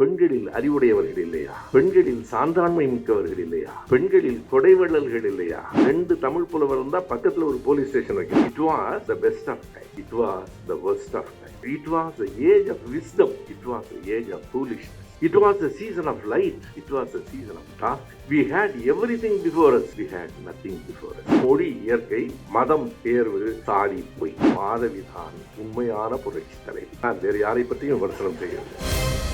பெண்களில் அறிவுடையவர்கள் இல்லையா? பெண்களில் சான்றாண்மை மிக்கவர்கள் இல்லையா? பெண்களில் கொடைவள்ளல்கள் இல்லையா? ரெண்டு தமிழ் புலவர் இருந்தா பக்கத்துல ஒரு போலீஸ் ஸ்டேஷன் வைக்கணும். It was the best of time it was the worst of time it was the age of wisdom it was the age of it It was season season of light. It was season season of dark. We had everything before us. We had nothing before us. மொழி இயற்கை மதம் தேர்வு சாதி பொய். மாதவிதான் உண்மையான புரட்சி தலைவர் நான் வேறு யாரை பற்றியும் விமர்சனம் செய்யவில்லை.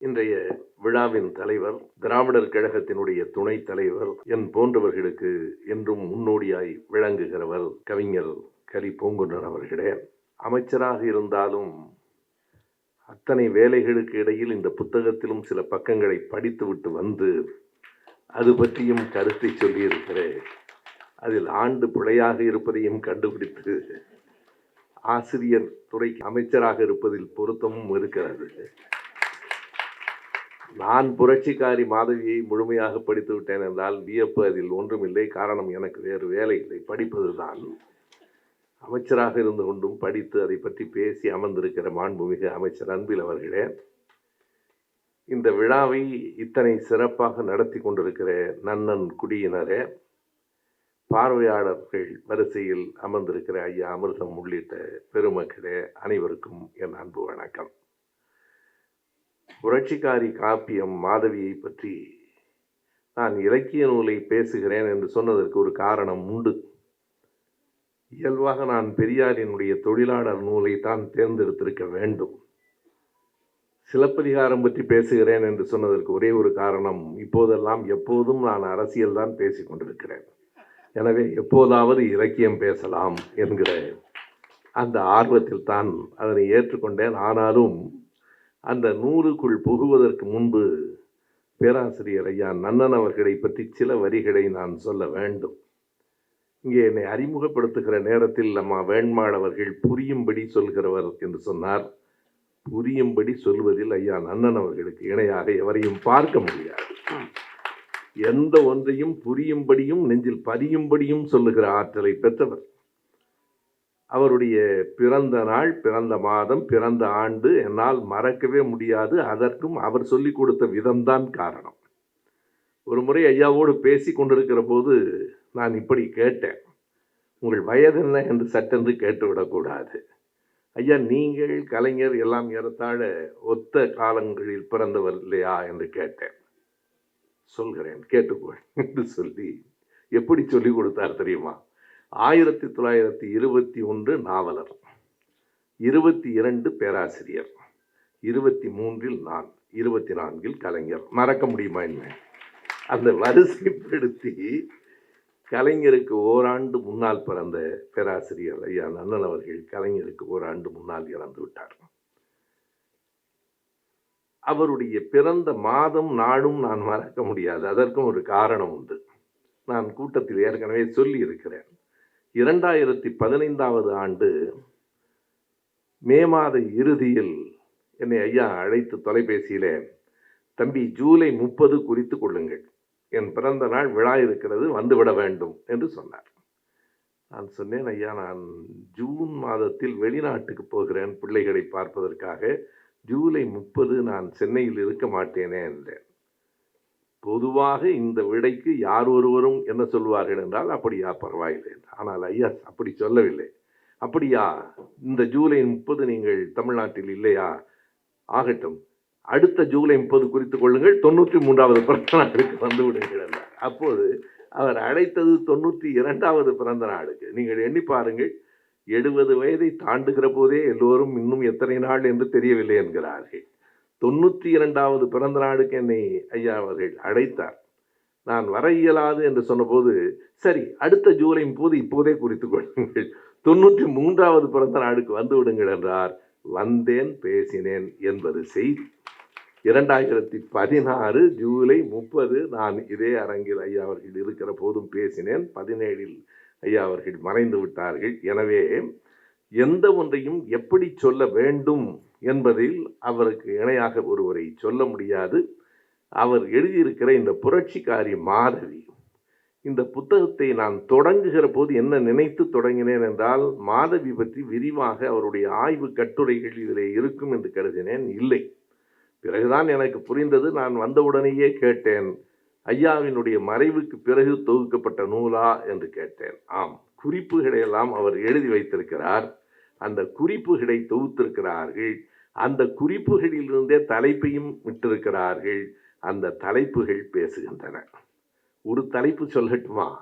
இன்றைய விழாவின் தலைவர் திராவிடர் கழகத்தினுடைய துணைத் தலைவர் என் போன்றவர்களுக்கு என்றும் முன்னோடியாய் விளங்குகிறவர் கவிஞர் கலி பூங்குன்றன் அவர்களே. அமைச்சராக இருந்தாலும் அத்தனை வேலைகளுக்கு இடையில் இந்த புத்தகத்திலும் சில பக்கங்களை படித்துவிட்டு வந்து அது பற்றியும் கருத்தை சொல்லியிருக்கிறேன். அதில் ஆண்டு பிழையாக இருப்பதையும் கண்டுபிடித்து ஆசிரியர் துறைக்கு அமைச்சராக இருப்பதில் பொருத்தமும் இருக்கிறது. நான் புரட்சிக்காரி மாதவியை முழுமையாக படித்து விட்டேன் என்றால் வியப்பு அதில் ஒன்றுமில்லை. காரணம் எனக்கு வேறு வேலை இல்லை. படிப்பதுதான். அமைச்சராக இருந்து கொண்டும் படித்து அதை பற்றி பேசி அமர்ந்திருக்கிற மாண்புமிகு அமைச்சர் அன்பில் அவர்களே இந்த விழாவை இத்தனை சிறப்பாக நடத்தி கொண்டிருக்கிற நன்னன் குடியினரே பார்வையாளர்கள் வரிசையில் அமர்ந்திருக்கிற ஐயா அமிர்தம் உள்ளிட்ட பெருமக்களே அனைவருக்கும் என் அன்பு வணக்கம். புரட்சிக்காரி காப்பியம் மாதவியை பற்றி நான் இலக்கிய நூலை பேசுகிறேன் என்று சொன்னதற்கு ஒரு காரணம் உண்டு. இயல்பாக நான் பெரியாரினுடைய தொழிலாளர் நூலை தான் தேர்ந்தெடுத்திருக்க வேண்டும். சிலப்பதிகாரம் பற்றி பேசுகிறேன் என்று சொன்னதற்கு ஒரே ஒரு காரணம் இப்போதெல்லாம் எப்போதும் நான் அரசியல் தான் பேசிக் கொண்டிருக்கிறேன். எனவே எப்போதாவது இலக்கியம் பேசலாம் என்கிற அந்த ஆர்வத்தில் தான் அதனை ஏற்றுக்கொண்டேன். ஆனாலும் அந்த நூறுக்குள் புகுவதற்கு முன்பு பேராசிரியர் ஐயா நன்னன் அவர்களை பற்றி சில வரிகளை நான் சொல்ல வேண்டும். இங்கே என்னை அறிமுகப்படுத்துகிற நேரத்தில் அம்மா வேண்மாள் அவர்கள் புரியும்படி சொல்கிறவர் என்று சொன்னார். புரியும்படி சொல்வதில் ஐயா நன்னன் அவர்களுக்கு இணையாக எவரையும் பார்க்க முடியாது. எந்த ஒன்றையும் புரியும்படியும் நெஞ்சில் பதியும்படியும் சொல்லுகிற ஆற்றலை பெற்றவர். அவருடைய பிறந்த நாள் பிறந்த மாதம் பிறந்த ஆண்டு என்னால் மறக்கவே முடியாது. அதற்கும் அவர் சொல்லிக் கொடுத்த விதம்தான் காரணம். ஒரு முறை ஐயாவோடு பேசி கொண்டிருக்கிற போது நான் இப்படி கேட்டேன். உங்கள் வயது என்ன? என்று சட்டென்று கேட்டுவிடக்கூடாது ஐயா நீங்கள் கலைஞர் எல்லாம் ஏறத்தாழ ஒத்த காலங்களில் பிறந்தவர் இல்லையா? என்று கேட்டேன். சொல்கிறேன் கேட்டுக்கொள் என்று சொல்லி எப்படி சொல்லிக் கொடுத்தார் தெரியுமா? ஆயிரத்தி தொள்ளாயிரத்தி இருபத்தி ஒன்று நாவலர் இருபத்தி இரண்டு பேராசிரியர் இருபத்தி மூன்றில் நான் இருபத்தி நான்கில் கலைஞர். மறக்க முடியுமா என்ன? அந்த வரிசைப்படுத்தி கலைஞருக்கு ஓராண்டு முன்னால் பிறந்த பேராசிரியர் ஐயா நன்னன் அவர்கள் கலைஞருக்கு ஓராண்டு முன்னால் இறந்து விட்டார். அவருடைய பிறந்த மாதம் நாடும் நான் மறக்க முடியாது. அதற்கும் ஒரு காரணம் உண்டு. நான் கூட்டத்தில் ஏற்கனவே சொல்லி இருக்கிறேன் இரண்டாயிரத்தி பதினைந்தாவது ஆண்டு மே மாத இறுதியில் என்னை ஐயா அழைத்து தொலைபேசியிலே தம்பி ஜூலை முப்பது குறித்து கொள்ளுங்கள். என் பிறந்த நாள் விழா இருக்கிறது வந்துவிட வேண்டும் என்று சொன்னார். நான் சொன்னேன் ஐயா நான் ஜூன் மாதத்தில் வெளிநாட்டுக்கு போகிறேன். பிள்ளைகளை பார்ப்பதற்காக ஜூலை முப்பது நான் சென்னையில் இருக்க மாட்டேனே என்றேன். பொதுவாக இந்த விடைக்கு யார் ஒருவரும் என்ன சொல்வார்கள் என்றால் அப்படியா பரவாயில்லை ஆனால் ஐயா அப்படி சொல்லவில்லை. அப்படியா இந்த ஜூலை முப்பது நீங்கள் தமிழ்நாட்டில் இல்லையா? ஆகட்டும் அடுத்த ஜூலை முப்பது குறித்து கொள்ளுங்கள். தொண்ணூற்றி மூன்றாவது பிறந்த நாளுக்கு வந்து விடுங்கள் என்றார். அப்போது அவர் அழைத்தது தொண்ணூற்றி இரண்டாவது பிறந்த நாளுக்கு. நீங்கள் எண்ணி பாருங்கள் எழுபது வயதை தாண்டுகிற போதே எல்லோரும் இன்னும் எத்தனை நாள் என்று தெரியவில்லை என்கிறார்கள். தொண்ணூற்றி இரண்டாவது பிறந்த நாளுக்கு என்னை ஐயா அவர்கள் அழைத்தார். நான் வர இயலாது என்று சொன்னபோது சரி அடுத்த ஜூலை போது இப்போதே குறித்து கொள்ளுங்கள். தொண்ணூற்றி மூன்றாவது பிறந்த நாளுக்கு வந்து விடுங்கள் என்றார். வந்தேன் பேசினேன் என்பது செய்தி இரண்டாயிரத்தி பதினாறு ஜூலை முப்பது நான் இதே அரங்கில் ஐயா அவர்கள் இருக்கிற போதும் பேசினேன். பதினேழில் ஐயா அவர்கள் மறைந்து விட்டார்கள். எனவே எந்த ஒன்றையும் எப்படி சொல்ல வேண்டும்? என்பதில் அவருக்கு இணையாக ஒருவரை சொல்ல முடியாது. அவர் எழுதியிருக்கிற இந்த புரட்சிக்காரி மாதவி இந்த புத்தகத்தை நான் தொடங்குகிற போது என்ன நினைத்து தொடங்கினேன் என்றால் மாதவி பற்றி விரிவாக அவருடைய ஆய்வு கட்டுரைகள் இதில் இருக்கும் என்று கருதினேன். இல்லை. பிறகுதான் எனக்கு புரிந்தது. நான் வந்தவுடனேயே கேட்டேன். ஐயாவினுடைய மறைவுக்கு பிறகு தொகுக்கப்பட்ட நூலா என்று கேட்டேன். ஆம். குறிப்புகளை எல்லாம் அவர் எழுதி வைத்திருக்கிறார். அந்த குறிப்புகளை தொகுத்திருக்கிறார்கள். அந்த குறிப்புகளிலிருந்தே தலைப்பையும் விட்டிருக்கிறார்கள். அந்த தலைப்புகள் பேசுகின்றன. ஒரு தலைப்பு சொல்லட்டுமா?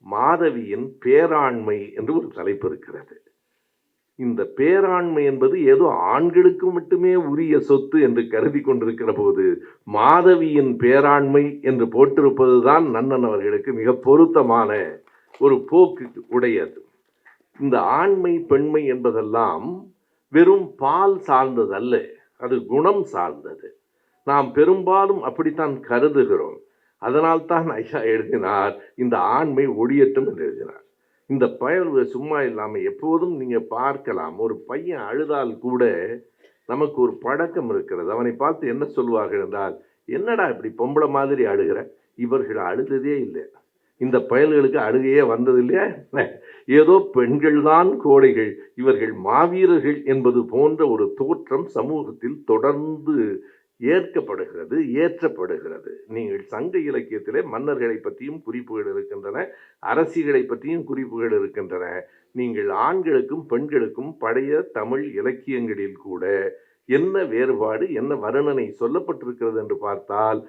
மாதவியின் பேராண்மை என்று ஒரு தலைப்பு இருக்கிறது. இந்த பேராண்மை என்பது ஏதோ ஆண்களுக்கு மட்டுமே உரிய சொத்து என்று கருதி கொண்டிருக்கிற போது மாதவியின் பேராண்மை என்று போட்டிருப்பதுதான் நன்னன் அவர்களுக்கு மிக பொருத்தமான ஒரு போக்கு உடையது. இந்த ஆண்மை பெண்மை என்பதெல்லாம் வெறும் பால் சார்ந்தது அல்ல அது குணம் சார்ந்தது. நாம் பெரும்பாலும் அப்படித்தான் கருதுகிறோம். அதனால்தான் ஐயா எழுதினார் இந்த ஆண்மை ஒடியட்டும் என்று எழுதினார். இந்த பயல்வு சும்மா இல்லாமல் எப்போதும் நீங்கள் பார்க்கலாம் ஒரு பையன் அழுதால் கூட நமக்கு ஒரு பழக்கம் இருக்கிறது. அவனை பார்த்து என்ன சொல்வார்கள் என்றால் என்னடா இப்படி பொம்பளை மாதிரி அழுகிற? இவர்கள் அழுததே இல்லை இந்த பயல்களுக்கு அழுகையே வந்தது இல்லையா? ஏதோ பெண்கள்தான் கோடைகள் இவர்கள் மாவீரர்கள் என்பது போன்ற ஒரு தோற்றம் சமூகத்தில் தொடர்ந்து ஏற்கப்படுகிறது ஏற்றப்படுகிறது. நீங்கள் சங்க இலக்கியத்திலே மன்னர்களை பற்றியும் குறிப்புகள் இருக்கின்றன அரசிகளை பற்றியும் குறிப்புகள் இருக்கின்றன. நீங்கள் ஆண்களுக்கும் பெண்களுக்கும் பழைய தமிழ் இலக்கியங்களில் கூட என்ன வேறுபாடு என்ன வர்ணனை சொல்லப்பட்டிருக்கிறது என்று பார்த்தால்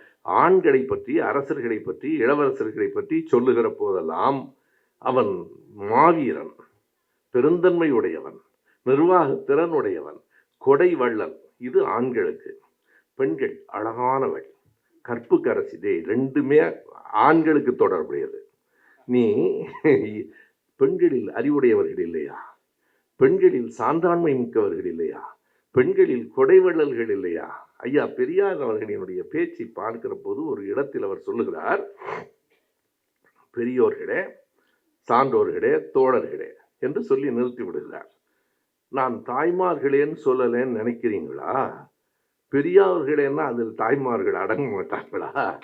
ஆண்களை பற்றி அரசர்களை பற்றி இளவரசர்களை பற்றி சொல்லுகிற போதெல்லாம் அவன் மாவீரன் பெருந்தன்மையுடையவன் நிர்வாக திறனுடையவன் கொடை வள்ளல். இது ஆண்களுக்கு. பெண்கள் அழகானவள். கற்புக்கரசி டேய் ரெண்டுமே ஆண்களுக்கு தொடர்புடையது. நீ பெண்களில் அறிவுடையவர்கள் இல்லையா? பெண்களில் சான்றாண்மை மிக்கவர்கள் இல்லையா? பெண்களில் கொடைவள்ளல்கள் இல்லையா? ஐயா பெரியார் அவர்களினுடைய பேச்சை பார்க்கிற போது ஒரு இடத்தில் அவர் சொல்லுகிறார் பெரியோர்களே சான்றோர்களே தோழர்களே என்று சொல்லி நிறுத்தி விடுகிறார். நான் தாய்மார்களேன்னு சொல்லலேன்னு நினைக்கிறீங்களா? பெரியவர்களேன்னா அதில் தாய்மார்கள் அடங்க மாட்டாங்களா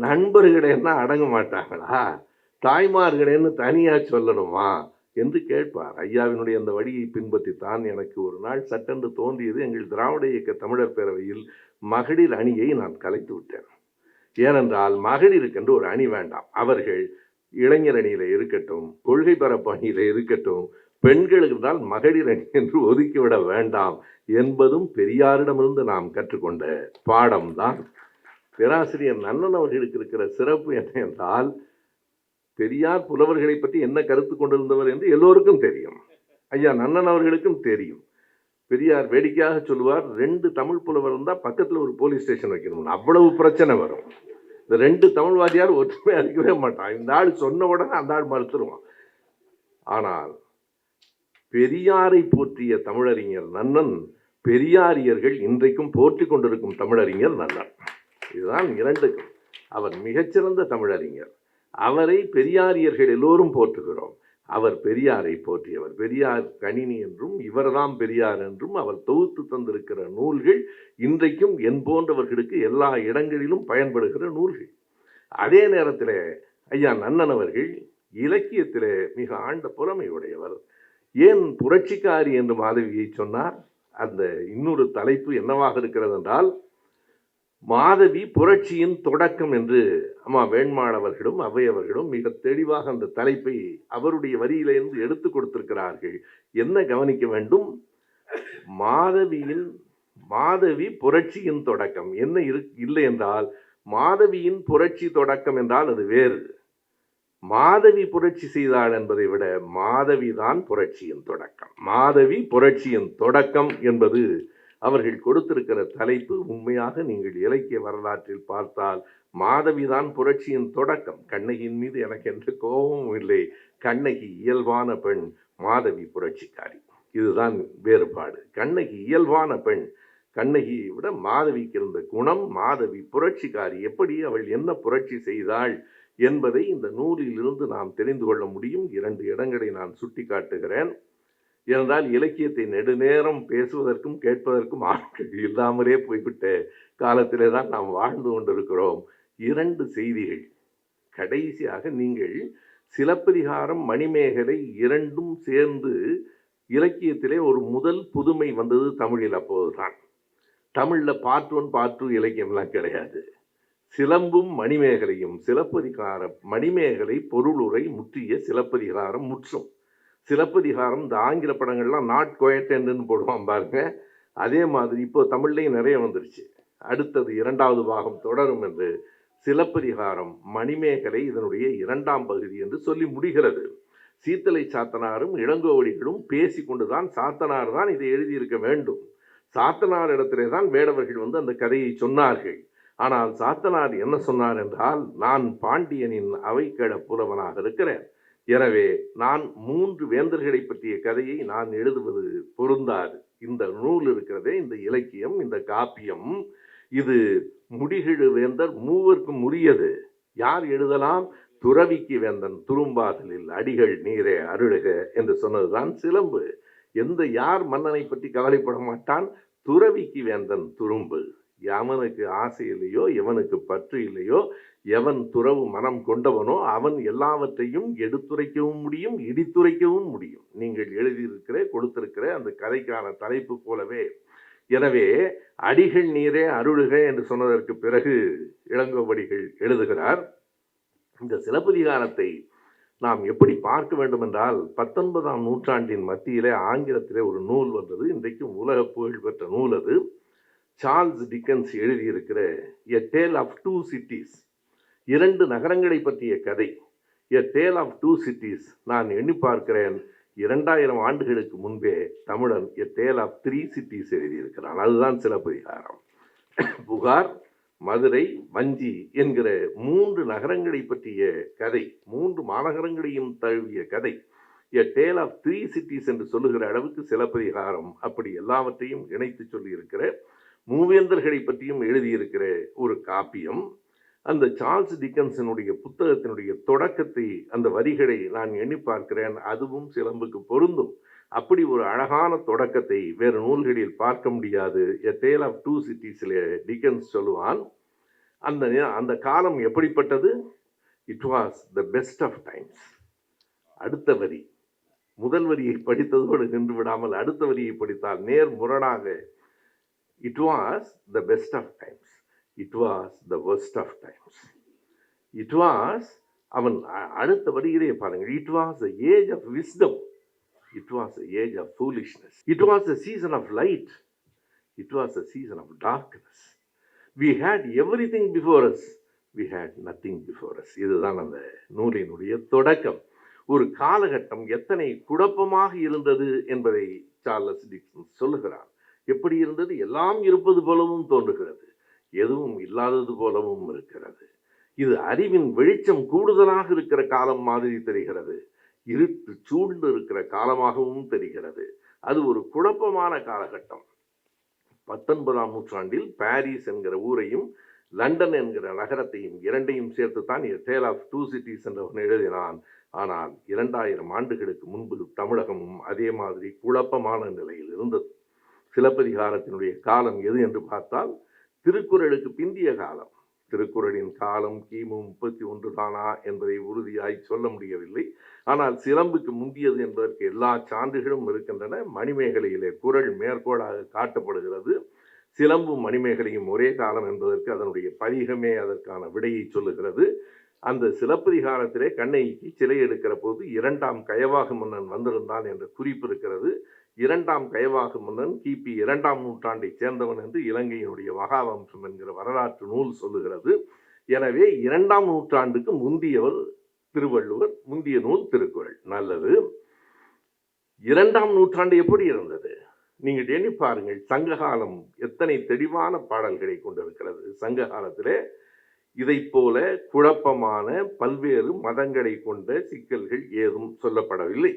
நண்பர்களேன்னா அடங்க மாட்டாங்களா தாய்மார்களேன்னு தனியாக சொல்லணுமா? என்று கேட்பார். ஐயாவினுடைய அந்த வழியை பின்பற்றித்தான் எனக்கு ஒரு நாள் சட்டென்று தோன்றியது. எங்கள் திராவிட இயக்க தமிழர் பேரவையில் மகளிர் அணியை நான் கலைத்து விட்டேன். ஏனென்றால் மகளிருக்கென்று ஒரு அணி வேண்டாம். அவர்கள் இளைஞர் அணியில் இருக்கட்டும் கொள்கை பரப்பு அணியில் இருக்கட்டும் பெண்களுக்கு தான் மகளிர் அணி என்று ஒதுக்கிவிட வேண்டாம் என்பதும் பெரியாரிடமிருந்து நாம் கற்றுக்கொண்ட பாடம்தான் பேராசிரியர் நன்னன் அவர்களுக்கு இருக்கிற சிறப்பு என்ன என்றால் பெரியார் புலவர்களை பற்றி என்ன கருத்து கொண்டிருந்தவர் என்று எல்லோருக்கும் தெரியும். ஐயா நன்னன் அவர்களுக்கும் தெரியும். பெரியார் வேடிக்கையாக சொல்லுவார் ரெண்டு தமிழ் புலவர் இருந்தால் பக்கத்தில் ஒரு போலீஸ் ஸ்டேஷன் வைக்கணும்னு. அவ்வளவு பிரச்சனை வரும். இந்த ரெண்டு தமிழ்வாதியார் ஒற்றுமை அளிக்கவே மாட்டான் இந்த ஆள் சொன்ன உடனே அந்த ஆள் மறுத்துருவான். ஆனால் பெரியாரை போற்றிய தமிழறிஞர் நன்னன் பெரியாரியர்கள் இன்றைக்கும் போற்றி கொண்டிருக்கும் தமிழறிஞர் நன்னன். இதுதான் இரண்டுக்கும் அவர் மிகச்சிறந்த தமிழறிஞர். அவரை பெரியாரியர்கள் எல்லோரும் போற்றுகிறோம். அவர் பெரியாரை போற்றியவர். பெரியார் கணினி என்றும் இவர்தான் பெரியார் என்றும் அவர் தொகுத்து தந்திருக்கிற நூல்கள் இன்றைக்கும் என் போன்றவர்களுக்கு எல்லா இடங்களிலும் பயன்படுகிற நூல்கள். அதே நேரத்தில் ஐயா நன்னன் அவர்கள் இலக்கியத்தில் மிக ஆண்ட புலமை உடையவர் ஏன் புரட்சிக்காரி என்று மாதவியை சொன்னார்? அந்த இன்னொரு தலைப்பு என்னவாக இருக்கிறது என்றால் மாதவி புரட்சியின் தொடக்கம் என்று அம்மா வேண்மாளவர்களும் அவையவர்களும் மிக தெளிவாக அந்த தலைப்பை அவருடைய வரியிலிருந்து எடுத்து கொடுத்திருக்கிறார்கள். என்ன கவனிக்க வேண்டும்? மாதவியின் மாதவி புரட்சியின் தொடக்கம். என்ன இரு இல்லை என்றால் மாதவியின் புரட்சி தொடக்கம் என்றால் அது வேறு. மாதவி புரட்சி செய்தாள் என்பதை விட மாதவி தான் புரட்சியின் தொடக்கம். மாதவி புரட்சியின் தொடக்கம் என்பது அவர்கள் கொடுத்திருக்கிற தலைப்பு உண்மையாக நீங்கள் இலக்கிய வரலாற்றில் பார்த்தால் மாதவிதான் புரட்சியின் தொடக்கம். கண்ணகியின் மீது எனக்கு எந்த கோபமும் இல்லை. கண்ணகி இயல்பான பெண் மாதவி புரட்சிக்காரி. இதுதான் வேறுபாடு. கண்ணகி இயல்பான பெண். கண்ணகியை விட மாதவிக்கு இருந்த குணம் மாதவி புரட்சிக்காரி. எப்படி அவள் என்ன புரட்சி செய்தாள் என்பதை இந்த நூலிலிருந்து நாம் தெரிந்து கொள்ள முடியும். இரண்டு இடங்களை நான் சுட்டி காட்டுகிறேன் ஏனென்றால் இலக்கியத்தை நெடுநேரம் பேசுவதற்கும் கேட்பதற்கும் ஆட்கள் இல்லாமலே போய்விட்ட காலத்திலே தான் நாம் வாழ்ந்து கொண்டிருக்கிறோம். இரண்டு செய்திகள். கடைசியாக நீங்கள் சிலப்பதிகாரம் மணிமேகலை இரண்டும் சேர்ந்து இலக்கியத்திலே ஒரு முதல் புதுமை வந்தது தமிழில் அப்போதுதான். தமிழில் பார்ட் ஒன் பார்ட் டூ இலக்கியம்லாம் கிடையாது. சிலம்பும் மணிமேகலையும். சிலப்பதிகார மணிமேகலை பொருளுரை முற்றிய சிலப்பதிகாரம் முற்றும். சிலப்பதிகாரம் இந்த ஆங்கில படங்கள்லாம் நாட் கோயட்டன்னு போடுவான் பாருங்க. அதே மாதிரி இப்போ தமிழ்லையும் நிறைய வந்துருச்சு. அடுத்தது இரண்டாவது பாகம் தொடரும் என்று சிலப்பதிகாரம் மணிமேகலை இதனுடைய இரண்டாம் பகுதி என்று சொல்லி முடிகிறது. சீத்தலை சாத்தனாரும் இளங்கோவடிகளும் பேசி கொண்டுதான் சாத்தனார் தான் இதை எழுதியிருக்க வேண்டும். சாத்தனார் இடத்திலே தான் வேடவர்கள் வந்து அந்த கதையை சொன்னார்கள். ஆனால் சாத்தனார் என்ன சொன்னார் என்றால் நான் பாண்டியனின் அவைக்கட புலவனாக இருக்கிறேன். எனவே நான் மூன்று வேந்தர்களை பற்றிய கதையை நான் எழுதுவது பொருந்தாது. இந்த நூல் இருக்கிறதே இந்த இலக்கியம் இந்த காப்பியம். இது முடிகிழு வேந்தர் மூவருக்கும் உரியது. யார் எழுதலாம்? துறவிக்கு வேந்தன் துரும்பாதலில் அடிகள் நீரே அருளுக என்று சொன்னதுதான் சிலம்பு. எந்த யார் மன்னனை பற்றி கவலைப்பட மாட்டான்? துறவிக்கு வேந்தன் துரும்பு. எவனுக்கு ஆசை இல்லையோ எவனுக்கு பற்று இல்லையோ எவன் துறவு மனம் கொண்டவனோ அவன் எல்லாவற்றையும் எடுத்துரைக்கவும் முடியும் இடித்துரைக்கவும் முடியும். நீங்கள் எழுதியிருக்கிற கொடுத்திருக்கிற அந்த கதைக்கான தலைப்பு போலவே எனவே அடிகள் நீரே அருளுக என்று சொன்னதற்கு பிறகு இளங்கோவடிகள் எழுதுகிறார். இந்த சிலப்பதிகாரத்தை நாம் எப்படி பார்க்க வேண்டும் என்றால் பத்தொன்பதாம் நூற்றாண்டின் மத்தியிலே ஆங்கிலத்திலே ஒரு நூல் வந்தது. இன்றைக்கும் உலக புகழ் பெற்ற நூல் அது. சார்ல்ஸ் டிக்கன்ஸ் எழுதியிருக்கிற a tale of two cities இரண்டு நகரங்களை பற்றிய கதை. A tale of two cities நான் எண்ணி பார்க்கிறேன். இரண்டாயிரம் ஆண்டுகளுக்கு முன்பே தமிழன் a tale of three cities எழுதியிருக்கிறான். அதுதான் சிலப்பதிகாரம் புகார் மதுரை வஞ்சி என்கிற மூன்று நகரங்களை பற்றிய கதை. மூன்று மாநகரங்களையும் தழுவிய கதை. A tale of three cities என்று சொல்லுகிற அளவுக்கு சிலப்பதிகாரம் அப்படி எல்லாவற்றையும் இணைத்து சொல்லியிருக்கிற மூவேந்தர்களை பற்றியும் எழுதியிருக்கிற ஒரு காப்பியம். அந்த சார்ல்ஸ் டிக்கன்சனுடைய புத்தகத்தினுடைய தொடக்கத்தை அந்த வரிகளை நான் எண்ணி பார்க்கிறேன். அதுவும் சிலம்புக்கு பொருந்தும். அப்படி ஒரு அழகான தொடக்கத்தை வேறு நூல்களில் பார்க்க முடியாது. எ டேல் ஆஃப் டூ சிட்டிஸில் டிக்கன்ஸ் சொல்லுவான் அந்த நே- அந்த காலம் எப்படிப்பட்டது? It was the best of times அடுத்த வரி. முதல் வரியை படித்ததோடு நின்று விடாமல் அடுத்த வரியை படித்தால் நேர் முரணாக it was the best of times it was the worst of times it was அவன் அடுத்த வருகிறே பாருங்கள். It was age of wisdom it was a age of foolishness it was a season of light it was a season of darkness we had everything before us we had nothing before us இதுதான் அந்த நூலினுடைய தொடக்கம். ஒரு காலகட்டம் எத்தனை குழப்பமாக இருந்தது என்பதை சார்லஸ் டிக்சன் சொல்லுகிறார். எப்படி இருந்தது? எல்லாம் இருப்பது போலவும் தோன்றுகிறது. எதுவும் இல்லாதது போலவும் இருக்கிறது. இது அறிவின் வெளிச்சம் கூடுதலாக இருக்கிற காலம் மாதிரி தெரிகிறது. இருட்டு சூழ்ந்து இருக்கிற காலமாகவும் தெரிகிறது. அது ஒரு குழப்பமான காலகட்டம். பத்தொன்பதாம் நூற்றாண்டில் பாரிஸ் என்கிற ஊரையும் லண்டன் என்கிற நகரத்தையும் இரண்டையும் சேர்த்துத்தான் டேல் ஆஃப் டூ சிட்டிஸ் என்றவன் எழுதினான். ஆனால் இரண்டாயிரம் ஆண்டுகளுக்கு முன்பு தமிழகமும் அதே மாதிரி குழப்பமான நிலையில் இருந்தது. சிலப்பதிகாரத்தினுடைய காலம் எது என்று பார்த்தால் திருக்குறளுக்கு பிந்திய காலம். திருக்குறளின் காலம் கிமு முப்பத்தி ஒன்று தானா என்பதை உறுதியாய் சொல்ல முடியவில்லை. ஆனால் சிலம்புக்கு முந்தியது என்பதற்கு எல்லா சான்றுகளும் இருக்கின்றன. மணிமேகலையிலே குறள் மேற்கோளாக காட்டப்படுகிறது. சிலம்பும் மணிமேகலையும் ஒரே காலம் என்பதற்கு அதனுடைய பதிகமே அதற்கான விடையை சொல்லுகிறது. அந்த சிலப்பதிகாரத்திலே கண்ணகிக்கு சிலை எடுக்கிற போது இரண்டாம் கயவாக மன்னன் வந்திருந்தான் என்ற குறிப்பு இருக்கிறது. இரண்டாம் கயவாகு மன்னன் கிபி இரண்டாம் நூற்றாண்டைச் சேர்ந்தவன் என்று இலங்கையினுடைய மகாவம்சம் என்கிற வரலாற்று நூல் சொல்லுகிறது. எனவே இரண்டாம் நூற்றாண்டுக்கு முந்தியவர் திருவள்ளுவர் முந்திய நூல் திருக்குறள். நல்லது. இரண்டாம் நூற்றாண்டு எப்படி இருந்தது? நீங்கள் எண்ணி பாருங்கள் சங்ககாலம் எத்தனை தெளிவான பாடல்களை கொண்டிருக்கிறது. சங்க காலத்திலே இதைப் போல குழப்பமான பல்வேறு மதங்களை கொண்ட சிக்கல்கள் ஏதும் சொல்லப்படவில்லை.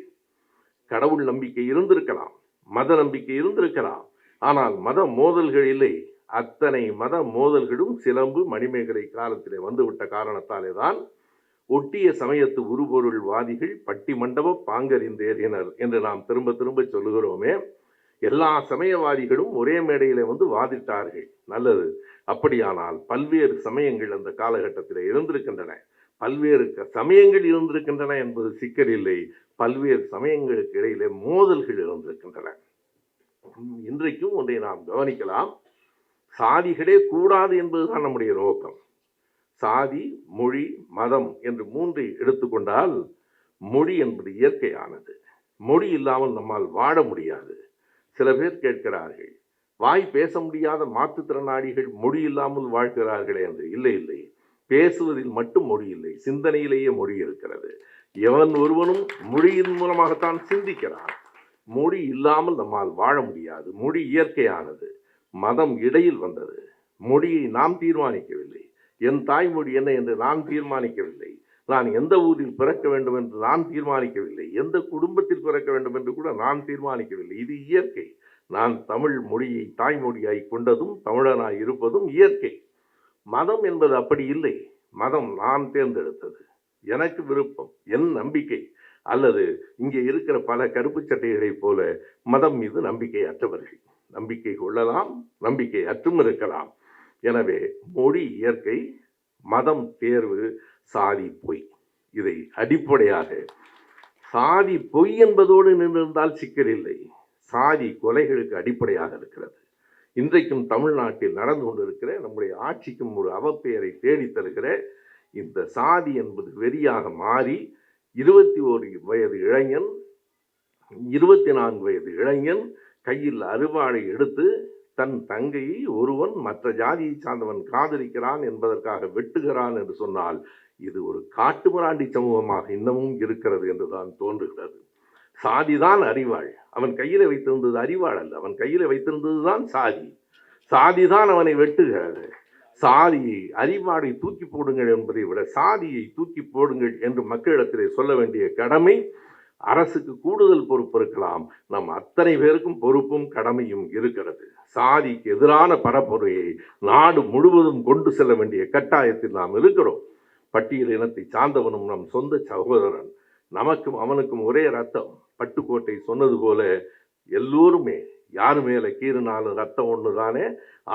கடவுள் நம்பிக்கை இருந்திருக்கலாம் மத நம்பிக்கை இருந்திருக்கலாம். ஆனால் மத மோதல்கள் இல்லை. அத்தனை மத மோதல்களும் சிலம்பு மணிமேகலை காலத்திலே வந்துவிட்ட காரணத்தாலே தான் ஒட்டிய சமயத்து உருபொருள்வாதிகள் பட்டி மண்டப பாங்கறிந்தேறினர் என்று நாம் திரும்ப திரும்ப சொல்லுகிறோமே. எல்லா சமயவாதிகளும் ஒரே மேடையில வந்து வாதிட்டார்கள். நல்லது. அப்படியானால் பல்வேறு சமயங்கள் அந்த காலகட்டத்தில் இருந்திருக்கின்றன. பல்வேறு க- சமயங்கள் இருந்திருக்கின்றன என்பது சிக்கல் இல்லை. பல்வேறு சமயங்களுக்கு இடையிலே மோதல்கள் இருந்திருக்கின்றன இன்றைக்கும் ஒன்றை நாம் கவனிக்கலாம். சாதிகளே கூடாது என்பதுதான் நம்முடைய நோக்கம். சாதி மொழி மதம் என்று மூன்றை எடுத்துக்கொண்டால் மொழி என்பது இயற்கையானது. மொழி இல்லாமல் நம்மால் வாழ முடியாது. சில பேர் கேட்கிறார்கள் வாய் பேச முடியாத மாற்றுத்திறனாளிகள் மொழி இல்லாமல் வாழ்கிறார்களே என்று. இல்லை இல்லை. பேசுவதில் மட்டும் மொழி இல்லை. சிந்தனையிலேயே மொழி இருக்கிறது. எவன் ஒருவனும் மொழியின் மூலமாகத்தான் சிந்திக்கிறான். மொழி இல்லாமல் நம்மால் வாழ முடியாது. மொழி இயற்கையானது. மதம் இடையில் வந்தது. மொழியை நாம் தீர்மானிக்கவில்லை. என் தாய்மொழி என்ன என்று நான் தீர்மானிக்கவில்லை. நான் எந்த ஊரில் பிறக்க வேண்டும் என்று நான் தீர்மானிக்கவில்லை. எந்த குடும்பத்தில் பிறக்க வேண்டும் என்று கூட நான் தீர்மானிக்கவில்லை. இது இயற்கை. நான் தமிழ் மொழியை தாய்மொழியாய் கொண்டதும் தமிழனாய் இருப்பதும் இயற்கை. மதம் என்பது அப்படி இல்லை. மதம் நான் தேர்ந்தெடுத்தது. எனக்கு விருப்பம் என் நம்பிக்கை. அல்லது இங்கே இருக்கிற பல கருப்பு சட்டைகளைப் போல மதம் மீது நம்பிக்கை அற்றவர்கள் நம்பிக்கை கொள்ளலாம் நம்பிக்கை அற்றும் இருக்கலாம். எனவே மொழி இயற்கை மதம் தேர்வு சாதி பொய். இதை அடிப்படையாக சாதி பொய் என்பதோடு நின்றிருந்தால் சிக்கல் இல்லை சாதி கொலைகளுக்கு அடிப்படையாக இருக்கிறது. இன்றைக்கும் தமிழ்நாட்டில் நடந்து கொண்டிருக்கிற நம்முடைய ஆட்சிக்கும் ஒரு அவப்பெயரை தேடித்தருகிற இந்த சாதி என்பது வெறியாக மாறி இருபத்தி ஓரு வயது இளைஞன் இருபத்தி நான்கு வயது இளைஞன் கையில் அறுவாளை எடுத்து தன் தங்கையை ஒருவன் மற்ற ஜாதியை சார்ந்தவன் காதலிக்கிறான் என்பதற்காக வெட்டுகிறான் என்று சொன்னால் இது ஒரு காட்டுமிராண்டி சமூகமாக இன்னமும் இருக்கிறது என்றுதான் தோன்றுகிறது. சாதிதான் அறிவாள். அவன் கையில் வைத்திருந்தது அறிவாள் அல்ல. அவன் கையில வைத்திருந்ததுதான் சாதி. சாதிதான் அவனை வெட்டுகிறது. சாதியை அறிவாடை தூக்கி போடுங்கள் என்பதை விட சாதியை தூக்கி போடுங்கள் என்று மக்களிடத்திலே சொல்ல வேண்டிய கடமை அரசுக்கு கூடுதல் பொறுப்பு இருக்கலாம். நம் அத்தனை பேருக்கும் பொறுப்பும் கடமையும் இருக்கிறது. சாதிக்கு எதிரான பரப்புரையை நாடு முழுவதும் கொண்டு செல்ல வேண்டிய கட்டாயத்தில் நாம் இருக்கிறோம். பட்டியல் இனத்தை சார்ந்தவனும் நம் சொந்த சகோதரன். நமக்கும் அவனுக்கும் ஒரே ரத்தம். பட்டுக்கோட்டை சொன்னது போல எல்லோருமே யார் மேலே கீறினாலும் ரத்தம் ஒன்று தானே?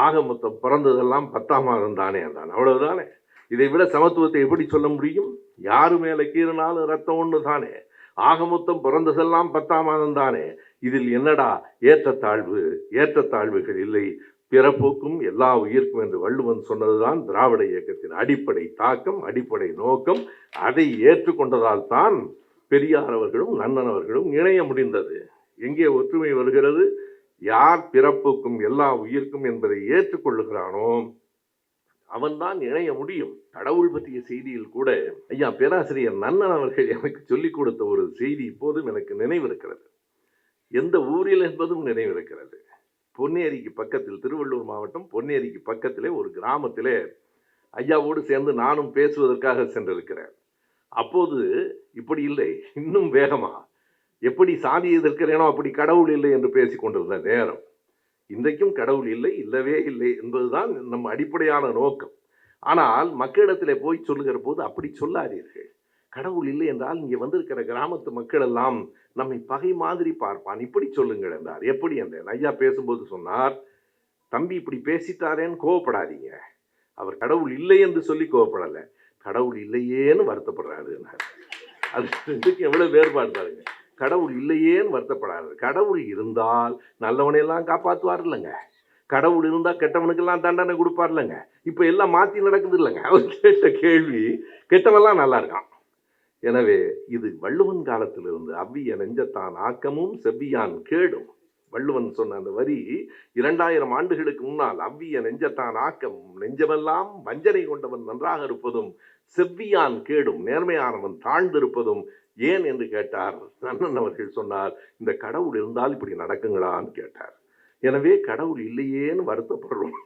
ஆக மொத்தம் பிறந்ததெல்லாம் பத்தாம் மாதம் தானே தான்? அவ்வளவுதானே இதை விட சமத்துவத்தை எப்படி சொல்ல முடியும்? யாரு மேலே கீறினாலும் ரத்தம் ஒன்று தானே? ஆக மொத்தம் பிறந்ததெல்லாம் பத்தாம் மாதம் தானே? இதில் என்னடா ஏற்றத்தாழ்வு? ஏற்றத்தாழ்வுகள் இல்லை. பிறப்புக்கும் எல்லா உயிர்க்கும் என்று வள்ளுவன் சொன்னதுதான் திராவிட இயக்கத்தின் அடிப்படை தாக்கம் அடிப்படை நோக்கம். அதை ஏற்றுக்கொண்டதால் தான் பெரியார் அவர்களும் நன்னன் அவர்களும் இணைய முடிந்தது. எங்கே ஒற்றுமை வருகிறது? யார் பிறப்புக்கும் எல்லா உயிர்க்கும் என்பதை ஏற்றுக்கொள்ளுகிறானோ அவன்தான் இணைய முடியும். கடவுள் பற்றிய செய்தியில் கூட ஐயா பேராசிரியர் நன்னன் அவர்கள் எனக்கு சொல்லிக் கொடுத்த ஒரு செய்தி இப்போதும் எனக்கு நினைவிருக்கிறது. எந்த ஊரில் என்பதும் நினைவிருக்கிறது. பொன்னேரிக்கு பக்கத்தில் திருவள்ளூர் மாவட்டம் பொன்னேரிக்கு பக்கத்திலே ஒரு கிராமத்திலே ஐயாவோடு சேர்ந்து நானும் பேசுவதற்காக சென்றிருக்கிறேன். அப்போது இப்படி இல்லை இன்னும் வேகமாக. எப்படி சாதி எதிர்க்கிறேனோ அப்படி கடவுள் இல்லை என்று பேசிக் கொண்டிருந்த நேரம். இன்றைக்கும் கடவுள் இல்லை இல்லவே இல்லை என்பதுதான் நம் அடிப்படையான நோக்கம். ஆனால் மக்களிடத்தில் போய் சொல்லுகிற போது அப்படி சொல்லாதீர்கள். கடவுள் இல்லை என்றால் இங்கே வந்திருக்கிற கிராமத்து மக்கள் எல்லாம் நம்மை பகை மாதிரி பார்ப்பான். இப்படி சொல்லுங்கள் என்றார். எப்படி என்றேன்? ஐயா பேசும்போது சொன்னார் தம்பி இப்படி பேசிட்டாரேன்னு கோவப்படாதீங்க. அவர் கடவுள் இல்லை என்று சொல்லி கோவப்படலை. கடவுள் இல்லையேன்னு வருத்தப்படுறாரு அது ரெண்டுக்கும் எவ்வளோ வேறுபாடு பாருங்க. கடவுள் இல்லையேன்னு வருத்தப்படாது கடவுள் இருந்தால் நல்லவனையெல்லாம் காப்பாற்றுவார் இல்லைங்க கடவுள் இருந்தால் கெட்டவனுக்கெல்லாம் தண்டனை கொடுப்பார் இல்லைங்க இப்போ எல்லாம் மாற்றி நடக்குது இல்லைங்க அவர் கேட்ட கேள்வி கெட்டவெல்லாம் நல்லா இருக்கான். எனவே இது வள்ளுவன் காலத்திலிருந்து அவ்விய நெஞ்சத்தான் ஆக்கமும் செவ்வியான் கேடும். வள்ளுவன் சொன்ன அந்த வரி இரண்டாயிரம் ஆண்டுகளுக்கு முன்னால் அவ்விய நெஞ்சத்தான் ஆக்கம் நெஞ்சமெல்லாம் வஞ்சனை கொண்டவன் நன்றாக இருப்பதும் செவ்வியான் கேடும் நேர்மையானவன் தாழ்ந்திருப்பதும் ஏன் என்று கேட்டார்? நன்னன் அவர்கள் சொன்னார் இந்த கடவுள் இருந்தால் இப்படி நடக்குங்களான்னு கேட்டார். எனவே கடவுள் இல்லையேன்னு வருத்தப்படுறோம்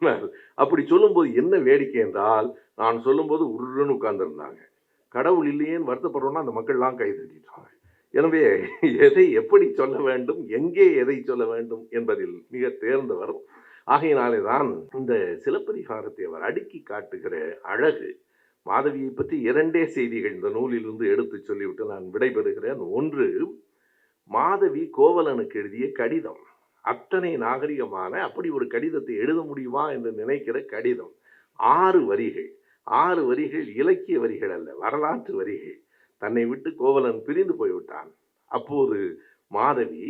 அப்படி சொல்லும்போது என்ன வேடிக்கை என்றால் நான் சொல்லும்போது உருன்னு உட்கார்ந்துருந்தாங்க. கடவுள் இல்லையேன்னு வருத்தப்படுறோம்னா அந்த மக்கள்லாம் கை தட்டிட்டாங்க. எனவே எதை எப்படி சொல்ல வேண்டும் எங்கே எதை சொல்ல வேண்டும் என்பதில் மிக தேர்ந்தவர் ஆகையினாலே தான் இந்த சிலப்பதிகாரத்தை அவர் அடுக்கி காட்டுகிற அழகு மாதவியை பற்றி இரண்டே செய்திகள் இந்த நூலிலிருந்து எடுத்து சொல்லிவிட்டு நான் விடைபெறுகிறேன். ஒன்று மாதவி கோவலனுக்கு எழுதிய கடிதம். அத்தனை நாகரிகமான அப்படி ஒரு கடிதத்தை எழுத முடியுமா என்று நினைக்கிற கடிதம். ஆறு வரிகள். ஆறு வரிகள் இலக்கிய வரிகள் அல்ல வரலாற்று வரிகள். தன்னை விட்டு கோவலன் பிரிந்து போய்விட்டான். அப்போது மாதவி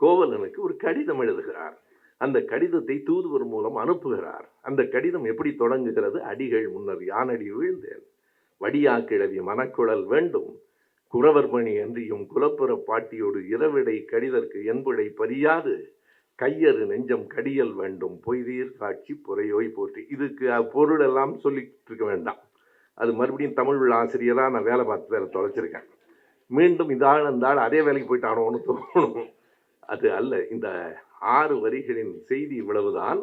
கோவலனுக்கு ஒரு கடிதம் எழுதுகிறார். அந்த கடிதத்தை தூதுவர் மூலம் அனுப்புகிறார். அந்த கடிதம் எப்படி தொடங்குகிறது? அடிகள் முன்னர் யானடி வீழ்ந்தேன். வடியா கிழவி மனக்குழல் வேண்டும். குறவர் பணி அன்றியும் குலப்புற பாட்டியோடு இரவிடை கடிதற்கு என்புடை பரியாது கையறு நெஞ்சம் கடியல் வேண்டும். பொய்தீர் காட்சி பொறையோய் போற்றி. இதுக்கு பொருள் எல்லாம் சொல்லிட்டு இருக்க வேண்டாம். அது மறுபடியும் தமிழ் உள்ள ஆசிரியராக நான் வேலை பார்த்து வேலை தொலைச்சிருக்கேன். மீண்டும் இந்த இருந்தால் அதே வேலைக்கு போயிட்டானோன்னு தோணும். அது அல்ல. இந்த ஆறு வரிகளின் செய்தி இவ்வளவுதான்.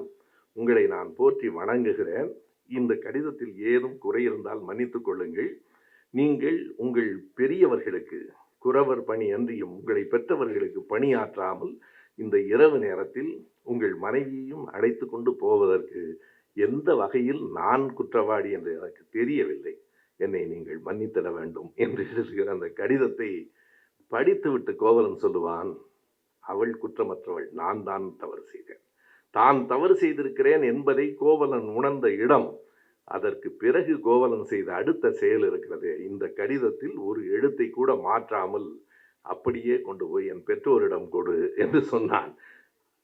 உங்களை நான் போற்றி வணங்குகிறேன். இந்த கடிதத்தில் ஏதும் குறை இருந்தால் மன்னித்துக் கொள்ளுங்கள். நீங்கள் உங்கள் பெரியவர்களுக்கு குறவர் பணி அன்றியும் உங்களை பெற்றவர்களுக்கு பணியாற்றாமல் இந்த இரவு நேரத்தில் உங்கள் மனைவியையும் அழைத்து கொண்டு போவதற்கு எந்த வகையில் நான் குற்றவாளி என்று எனக்கு தெரியவில்லை. என்னை நீங்கள் மன்னித்திட வேண்டும் என்று எழுதுகிற அந்த கடிதத்தை படித்துவிட்டு கோவலன் சொல்லுவான் அவள் குற்றமற்றவள். நான் தான் தவறு செய்தேன். தான் தவறு செய்திருக்கிறேன் என்பதை கோவலன் உணர்ந்த இடம் அதற்கு பிறகு கோவலன் செய்த அடுத்த செயல் இருக்கிறது. இந்த கடிதத்தில் ஒரு எழுத்தை கூட மாற்றாமல் அப்படியே கொண்டு போய் என் பெற்றோரிடம் கொடு என்று சொன்னான்.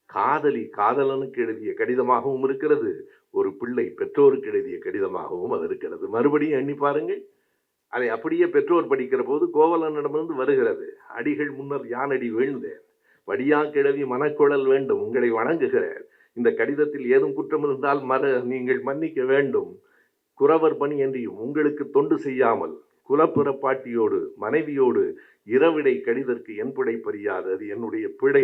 காதலி காதலனுக்கு எழுதிய கடிதமாகவும் இருக்கிறது ஒரு பிள்ளை பெற்றோருக்கு எழுதிய கடிதமாகவும் அது இருக்கிறது. மறுபடியும் எண்ணி பாருங்கள். அதை அப்படியே பெற்றோர் படிக்கிற போது கோவலனிடமிருந்து வருகிறது. அடிகள் முன்னர் யானடி வீழ்ந்தேன். வடியா கிழவி மனக்குழல் வேண்டும் உங்களை வணங்குகிறேன். இந்த கடிதத்தில் ஏதும் குற்றம் இருந்தால் மற நீங்கள் மன்னிக்க வேண்டும். குறவர் பணி என்றையும் உங்களுக்கு தொண்டு செய்யாமல் குலப்புறப்பாட்டியோடு மனைவியோடு இரவிடை கடிதற்கு என் பிழை பறியாது அது என்னுடைய பிழை.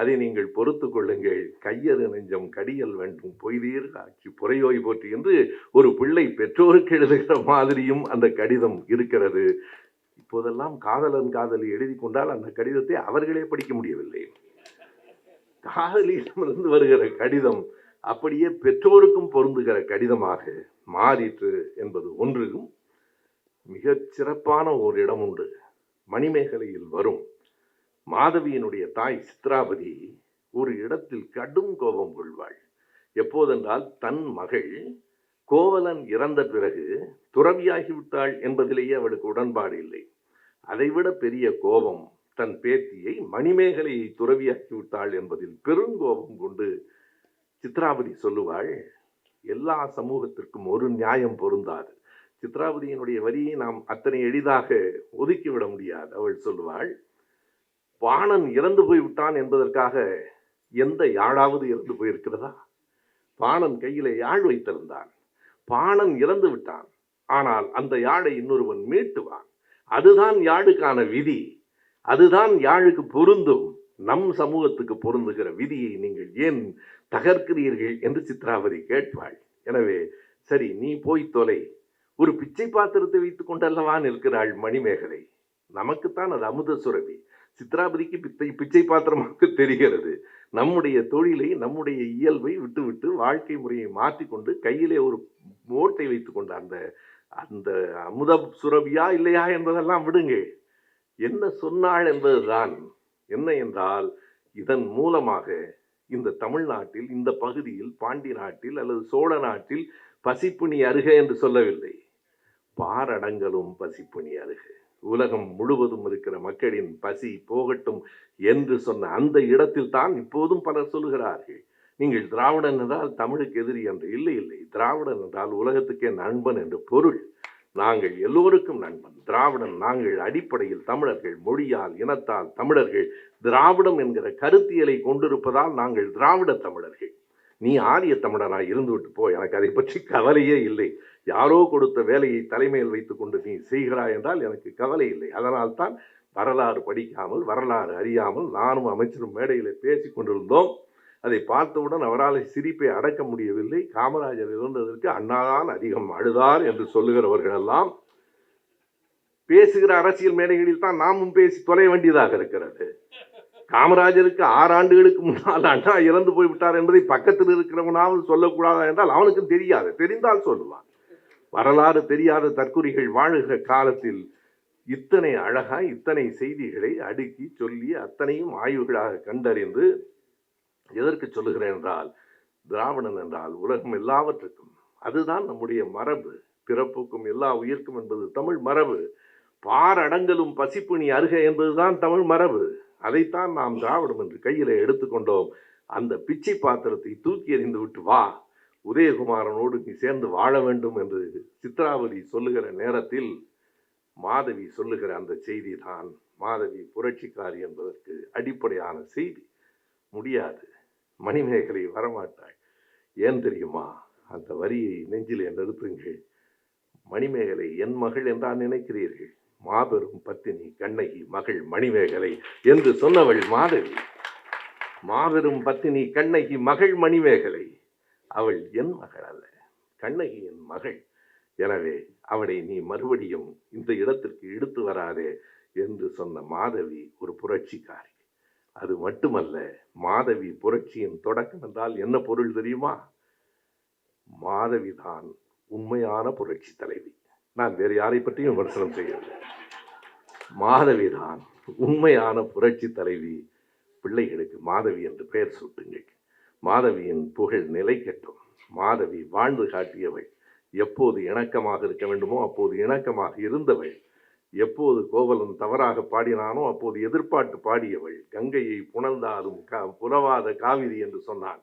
அதை நீங்கள் பொறுத்து கொள்ளுங்கள். கையறு நெஞ்சம் கடியல் வேண்டும். பொய்தீர் ஆட்சி புறையோய் போற்றி என்று ஒரு பிள்ளை பெற்றோருக்கு எழுதுகிற மாதிரியும் அந்த கடிதம் இருக்கிறது. இப்போதெல்லாம் காதலன் காதலி எழுதி கொண்டால் அந்த கடிதத்தை அவர்களே படிக்க முடியவில்லை. காதலியிடமிருந்து வருகிற கடிதம் அப்படியே பெற்றோருக்கும் பொருந்துகிற கடிதமாக மாறிற்று என்பது ஒன்றுக்கும் மிகச் சிறப்பான ஒரு இடம் உண்டு. மணிமேகலையில் வரும் மாதவியினுடைய தாய் சித்ராபதி ஒரு இடத்தில் கடும் கோபம் கொள்வாள். எப்போதென்றால் தன் மகள் கோவலன் இறந்த பிறகு துறவியாகிவிட்டாள் என்பதிலேயே அவளுக்கு உடன்பாடு இல்லை. அதைவிட பெரிய கோபம் தன் பேத்தியை மணிமேகலையை துறவியாக்கிவிட்டாள் என்பதில் பெருங்கோபம் கொண்டு சித்ராபதி சொல்லுவாள் எல்லா சமூகத்திற்கும் ஒரு நியாயம் பொருந்தாது. சித்ராபதியினுடைய வரியை நாம் அத்தனை எளிதாக ஒதுக்கிவிட முடியாது அவள் சொல்லுவாள். பாணன் இறந்து போய் விட்டான் என்பதற்காக எந்த யாழாவது இறந்து போயிருக்கிறதா? பாணன் கையிலே யாழ் வைத்திருந்தான். பாணன் இறந்து விட்டான். ஆனால் அந்த யாழை இன்னொருவன் மீட்டுவான் அதுதான் யாழுக்கான விதி. அதுதான் யாழுக்கு பொருந்தும். நம் சமூகத்துக்கு பொருந்துகிற விதியை நீங்கள் ஏன் தகர்க்கிறீர்கள் என்று சித்ராவதி கேட்பாள் எனவே சரி நீ போய் தொலை. ஒரு பிச்சை பாத்திரத்தை வைத்து கொண்டல்லவா நிற்கிறாள் மணிமேகலை. நமக்குத்தான் அது அமுத சுரபி. சித்ராபதிக்கு பித்தை பிச்சை பாத்திரமாக தெரிகிறது. நம்முடைய தொழிலை நம்முடைய இயல்பை விட்டுவிட்டு வாழ்க்கை முறையை மாற்றிக்கொண்டு கையிலே ஒரு ஓட்டை வைத்துக்கொண்டு அந்த அந்த அமுத சுரபியா இல்லையா என்பதெல்லாம் விடுங்க. என்ன சொன்னாள் என்பதுதான். என்ன என்றால் இதன் மூலமாக இந்த தமிழ்நாட்டில் இந்த பகுதியில் பாண்டி நாட்டில் அல்லது சோழ நாட்டில் பசிப்புணி அருக என்று சொல்லவில்லை. பாரடங்கலும் பசிப்புணி அருக. உலகம் முழுவதும் இருக்கிற மக்களின் பசி போகட்டும் என்று சொன்ன அந்த இடத்தில் தான் இப்போதும் பலர் சொல்லுகிறார்கள். நீங்கள் திராவிடன் என்றால் தமிழுக்கு எதிரி என்று. இல்லை இல்லை. திராவிடன் என்றால் உலகத்துக்கே நண்பன் என்று பொருள். நாங்கள் எல்லோருக்கும் நண்பன். திராவிடன் நாங்கள் அடிப்படையில் தமிழர்கள் மொழியால் இனத்தால் தமிழர்கள். திராவிடம் என்கிற கருத்தியலை கொண்டிருப்பதால் நாங்கள் திராவிட தமிழர்கள். நீ ஆரிய தமிழனாய் இருந்துவிட்டு போ. எனக்கு அதை பற்றி கவலையே இல்லை. யாரோ கொடுத்த வேலையை தலைமையில் வைத்துக்கொண்டு நீ செய்கிறாய் என்றால் எனக்கு கவலை இல்லை. அதனால் தான் வரலாறு படிக்காமல் வரலாறு அறியாமல் நானும் அமைச்சரும் மேடையில் பேசி கொண்டிருந்தோம். அதை பார்த்தவுடன் அவரால் சிரிப்பை அடக்க முடியவில்லை. காமராஜர் இருந்ததற்கு அண்ணாதான் அதிகம் அழுதார் என்று சொல்லுகிறவர்களெல்லாம் பேசுகிற அரசியல் மேடைகளில் தான் நாமும் பேசி தொலை வேண்டியதாக இருக்கிறது. காமராஜருக்கு ஆறு ஆண்டுகளுக்கு முன்னால் அண்ணா இறந்து போய்விட்டார் என்பதை பக்கத்தில் இருக்கிறவனாவது சொல்லக்கூடாதா என்றால் அவனுக்கும் தெரியாது. தெரிந்தால் சொல்லுவான். வரலாறு தெரியாத தற்குறிகள் வாழுகிற காலத்தில் இத்தனை அழகாய் இத்தனை செய்திகளை அடுக்கி சொல்லி அத்தனையும் ஆய்வுகளாக கண்டறிந்து எதற்கு சொல்லுகிறேன் என்றால் திராவிடன் என்றால் உலகம் எல்லாவற்றுக்கும். அதுதான் நம்முடைய மரபு. பிறப்புக்கும் எல்லா உயிர்க்கும் என்பது தமிழ் மரபு. பாரடங்கலும் பசிப்புணி அருக என்பதுதான் தமிழ் மரபு. அதைத்தான் நாம் திராவிடம் என்று கையில் எடுத்துக்கொண்டோம். அந்த பிச்சை பாத்திரத்தை தூக்கி எறிந்து விட்டு வா. உதயகுமாரனோடு நீ சேர்ந்து வாழ வேண்டும் என்று சித்ராவதி சொல்லுகிற நேரத்தில் மாதவி சொல்லுகிற அந்த செய்தி தான் மாதவி புரட்சிக்காரி என்பதற்கு அடிப்படையான செய்தி. முடியாது. மணிமேகலை வரமாட்டாள் ஏன் தெரியுமா? அந்த வரியை நெஞ்சில் நிறுத்துங்கள். மணிமேகலை என் மகள் என்றால் நினைக்கிறீர்கள். மாபெரும் பத்தினி கண்ணகி மகள் மணிமேகலை என்று சொன்னவள் மாதவி. மாபெரும் பத்தினி கண்ணகி மகள் மணிமேகலை. அவள் என் மகள் அல்ல கண்ணகியின் மகள். எனவே அவளை நீ மறுபடியும் இந்த இடத்திற்கு இழுத்து வராதே என்று சொன்ன மாதவி ஒரு புரட்சிக்காரி. அது மட்டுமல்ல மாதவி புரட்சியின் தொடக்கம் என்றால் என்ன பொருள் தெரியுமா? மாதவி தான் உண்மையான புரட்சி தலைவி. நான் வேறு யாரை பற்றியும் விமர்சனம் செய்யவில்லை. மாதவி தான் உண்மையான புரட்சி தலைவி பிள்ளைகளுக்கு மாதவி என்று பெயர் சூட்டுங்கள். மாதவியின் புகழ் நிலைக்கட்டும் மாதவி வாழ்ந்து காட்டியவள். எப்போது இணக்கமாக இருக்க வேண்டுமோ அப்போது இணக்கமாக இருந்தவள். எப்போது கோவலன் தவறாக பாடினானோ அப்போது எதிர்பார்த்து பாடியவள் கங்கையை புணர்ந்தாலும் கா புலவாத காவிரி என்று சொன்னான்.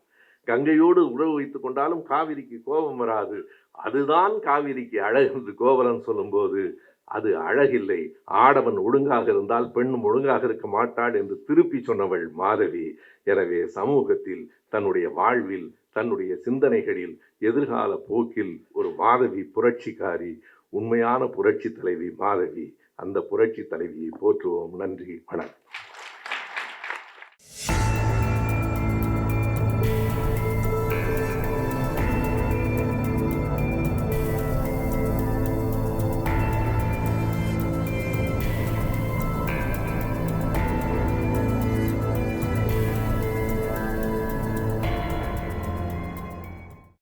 கங்கையோடு உறவு வைத்துக் கொண்டாலும் காவிரிக்கு கோபம் வராது. அதுதான் காவிரிக்கு அழகு என்று கோவலன் சொல்லும்போது அது அழகில்லை. ஆடவன் ஒழுங்காக இருந்தால் பெண்ணும் ஒழுங்காக இருக்க மாட்டாள் என்று திருப்பி சொன்னவள் மாதவி. எனவே சமூகத்தில் தன்னுடைய வாழ்வில் தன்னுடைய சிந்தனைகளில் எதிர்கால போக்கில் ஒரு மாதவி புரட்சிக்காரி உண்மையான புரட்சி தலைவி மாதவி அந்த புரட்சி தலைவியை போற்றுவோம். நன்றி வணக்கம்.